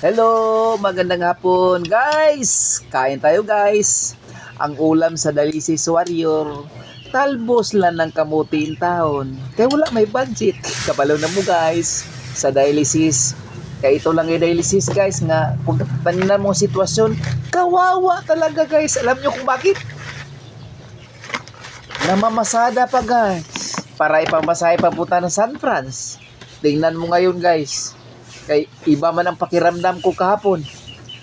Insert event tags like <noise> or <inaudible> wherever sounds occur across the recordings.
Hello, magandang hapon guys. Kain tayo guys. Ang ulam sa Dalisis Warrior. Talbos lang ng kamuti in taon. Kaya wala may budget. Kabalo na mo guys sa dialysis. Kaya ito lang yung dialysis guys nga kung tanan mo sitwasyon, kawawa talaga guys. Alam nyo kung bakit? Namamasada pa guys. Para ipamasahe papunta ng San Franz. Tingnan mo ngayon guys. Kay iba man ang pakiramdam ko kahapon.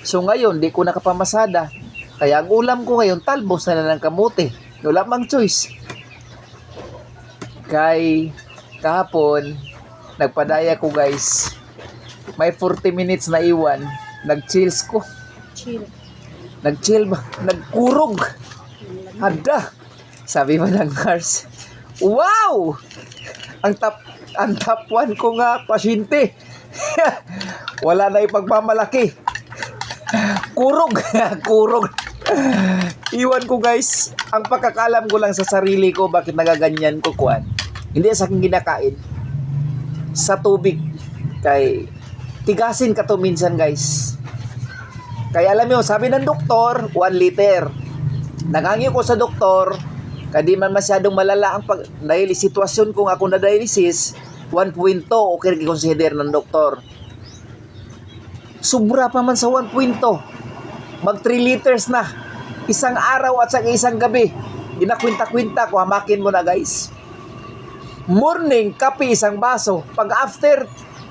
So ngayon, di ko nakapamasada. Kaya ang ulam ko ngayon, talbos na lang ng kamote. Wala mang choice. Kay kahapon, nagpadaya ko guys. May 40 minutes na iwan. Nag-chills ko. Chill. Nag-chill ba? Nagkurog. Hada. Sabi mo ng nurse, Wow! Ang top ang top 1 ko nga pasyente. <laughs> Wala na ipagmamalaki. Kurog. <laughs> Kurog. Iwan ko guys. Ang pagkakalam ko lang sa sarili ko bakit nagaganyan ko kuan. Hindi sa aking kinakain. Sa tubig. Kay tigasin ka to minsan guys. Kaya alam mo, sabi ng doktor, 1 liter. Nangangyo ko sa doktor, kadi man masyadong malala ang pag dahil sitwasyon kung ako na dialysis, 1.2 okay rin consider ng doktor. Sobra pa man sa 1.2. Mag 3 liters na. Isang araw at saka isang gabi. Ginakwinta-kwinta ko, hamakin mo na guys. Morning, kape isang baso. Pag after,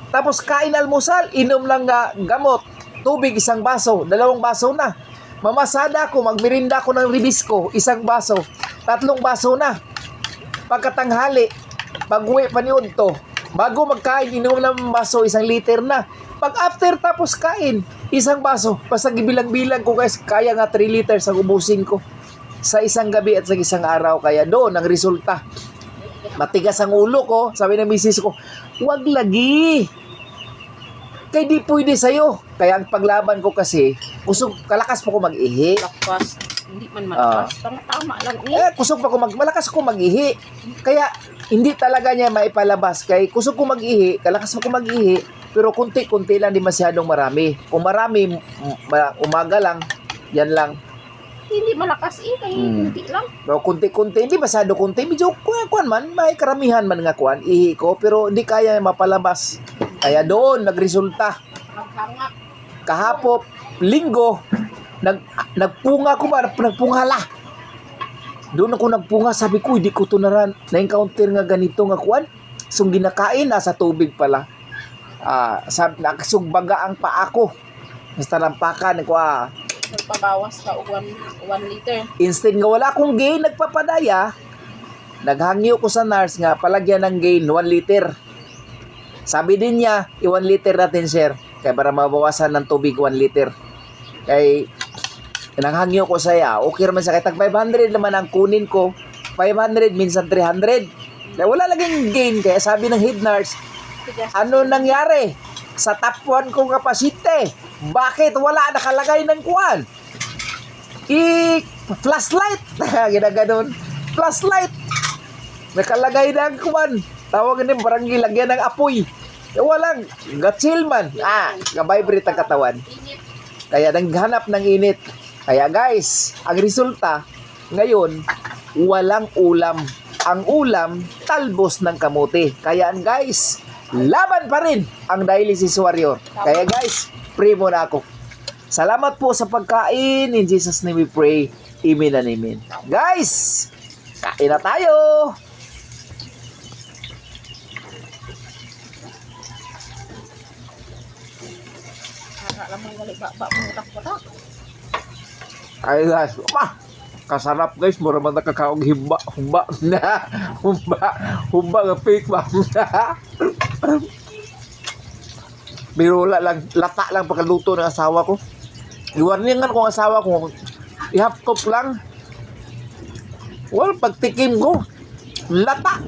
tapos kain almusal, inom lang nga gamot. Tubig isang baso, dalawang baso na. Mamasada ako, magmirinda ako ng ribisco, isang baso. Tatlong baso na. Pagkatanghali, pag-uwi pa ni Udto, bago magkain, inom ng baso, isang liter na. Pag after tapos kain, isang baso. Basta gibilang-bilang ko guys, kaya nga 3 liters ang ubusin ko. Sa isang gabi at sa isang araw. Kaya doon ang resulta. Matigas ang ulo ko. Sabi ng misis ko, wag lagi. Kaya di pwede sa'yo. Kaya ang paglaban ko kasi, kusog, kalakas pa ko mag-ihi. Lakas. Hindi man malakas. Tama, tama lang. Eh. Eh, kusog pa ko mag, malakas ko mag-ihi. Kaya, hindi talaga niya maipalabas. Kaya kusog ko mag-ihi, kalakas pa ko mag-ihi, pero kunti-kunti lang, di masyadong marami. Kung marami, umaga lang, yan lang. Hindi malakas eh. Kaya Hmm. hindi lang. Pero kunti-kunti, hindi masyado kunti. Medyo kuwan, kuwan man, may karamihan man nga kuwan, ihi ko, pero hindi kaya mapalabas. Kaya doon, nagresulta. Maghangak. Kahapop, linggo, nag, nagpunga ko ba, nagpunghala. Doon ako nagpunga, sabi ko, hindi ko to naran, na-encounter nga ganito nga kuwan. So, ginakain, nasa tubig pala. Ah, sab, nakasugbaga ang paa ko. Basta lampakan, ko ah, Nagpabawas ka og 1 liter. Instead nga wala akong gain nagpapadaya, naghangyo ko sa nurse nga palagyan ng gain 1 liter. Sabi din niya, i-1 liter natin sir. Kaya para mabawasan ng tubig 1 liter. Kay nanghangyo ko sa iya, okay naman sa kay tag 500 naman ang kunin ko. 500 minsan 300. Kaya wala laging gain kaya sabi ng head ano nangyari? Sa top 1 kong kapasite, bakit wala nakalagay ng kuwan? I flashlight. <laughs> Ginaganon. Flashlight. Nakalagay ng kuwan. Tawag ni parang gilagyan ng apoy. Walang. Gatsil man. Ah, gabibrate ang katawan. Kaya naghanap ng init. Kaya guys, ang resulta, ngayon, walang ulam. Ang ulam, talbos ng kamote. Kaya guys, laban pa rin ang dialysis warrior. Kaya guys, pray muna ako. Salamat po sa pagkain. In Jesus name we pray. Amen and amen. Guys, kain na tayo. Para lamang gali baba mo utak-utak. Ay guys, ma, kasarap guys, mura man nakakaong himba, humba na, <laughs> humba, humba nga fake ba? Pero wala lang, lata lang pagkaluto ng asawa ko. Iwarningan ko ang asawa ko, ihapkop lang. Well, pagtikim ko, lata.